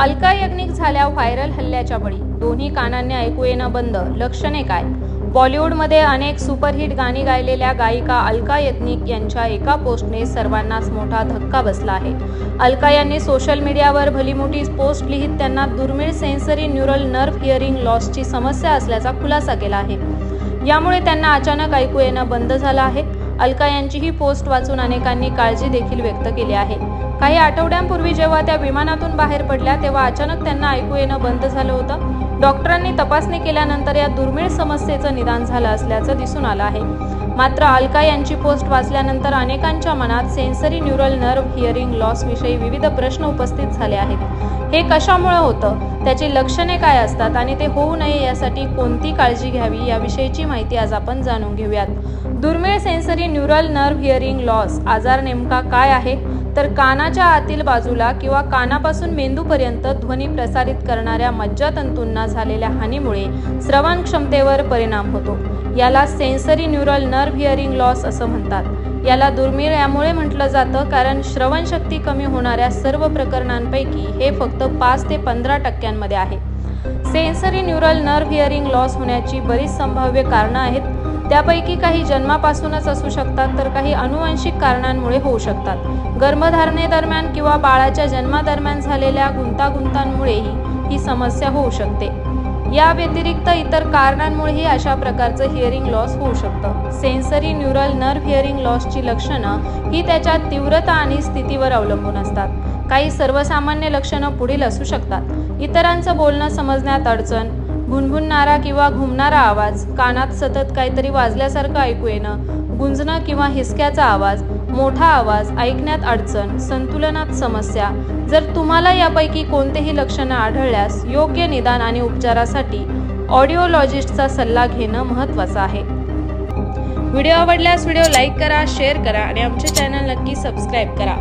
अलका यज्ञिक झाल्या व्हायरल हल्ल्याच्या बळी. दोन्ही कानांनी ऐकू येणं बंद. लक्षणे काय? बॉलिवूडमध्ये अनेक सुपरहिट गाणी गायलेल्या गायिका अलका यज्ञिक यांच्या एका पोस्टने सर्वांनाच मोठा धक्का बसला आहे. अलका यांनी सोशल मीडियावर भलीमोठी पोस्ट लिहित त्यांना दुर्मिळ सेन्सरी न्यूरल नर्व्ह हिअरिंग लॉसची समस्या असल्याचा खुलासा केला आहे. यामुळे त्यांना अचानक ऐकू येणं बंद झालं आहे. अलका यांची ही पोस्ट वाचून अनेकांनी काळजी देखील व्यक्त केली आहे. काही आठवड्यांपूर्वी जेव्हा त्या विमानातून बाहेर पडल्या तेव्हा अचानक त्यांना ऐकू येणं बंद झालं होतं. डॉक्टरांनी तपासणी केल्यानंतर या दुर्मिळ समस्येचं निदान झालं असल्याचं दिसून आलं आहे. मात्र अलका यांची पोस्ट वाचल्यानंतर अनेकांच्या मनात sensory neural nerve hearing loss विषयी विविध प्रश्न उपस्थित झाले आहेत. हे कशामुळे होतं? त्याची लक्षणे काय असतात आणि ते होऊ नये यासाठी कोणती काळजी घ्यावी याविषयीची माहिती आज आपण जाणून घेऊयात. दुर्मिळ sensory neural nerve hearing loss आजार नेमका काय आहे? तर कानाच्या आतील बाजूला किंवा कानापासून मेंदूपर्यंत ध्वनी प्रसारित करणाऱ्या मज्जातंतूंना झालेल्या हानीमुळे श्रवण क्षमतेवर परिणाम होतो. याला sensory neural nerve hearing loss असं म्हणतात. याला दुर्मिळ यामुळे म्हटलं जातं कारण श्रवणशक्ती कमी होणाऱ्या सर्व प्रकरणांपैकी हे फक्त पाच ते पंधरा टक्क्यांमध्ये आहे. Sensory neural nerve hearing loss होण्याची बरीच संभाव्य कारणं आहेत. त्यापैकी काही जन्मापासूनच असू शकतात तर काही अनुवांशिक कारणांमुळे होऊ शकतात. गर्भधारणेदरम्यान किंवा बाळाच्या जन्मादरम्यान झालेल्या गुंतागुंतांमुळेही ही समस्या होऊ शकते. या व्यतिरिक्त इतर कारणांमुळेही अशा प्रकारचं हिअरिंग लॉस होऊ शकतं. सेन्सरी न्यूरल नर्व्ह हिअरिंग लॉसची लक्षणं ही त्याच्या तीव्रता आणि स्थितीवर अवलंबून असतात. काही सर्वसामान्य लक्षणं पुढील असू शकतात. इतरांचं बोलणं समजण्यात अडचण गुणगुणणारा किंवा घुमणारा आवाज कानात सतत काहीतरी वाजल्यासारखं ऐकू येणं गुंजणं किंवा हिसक्याचा आवाज मोठा आवाज ऐकण्यात अडचण संतुलनात समस्या. जर तुम्हाला यापैकी कोणतेही लक्षणं आढळल्यास योग्य निदान आणि उपचारासाठी ऑडिओलॉजिस्टचा सल्ला घेणं महत्त्वाचं आहे. व्हिडिओ आवडल्यास व्हिडिओ लाईक करा शेअर करा आणि आमचे चॅनल नक्की सबस्क्राईब करा.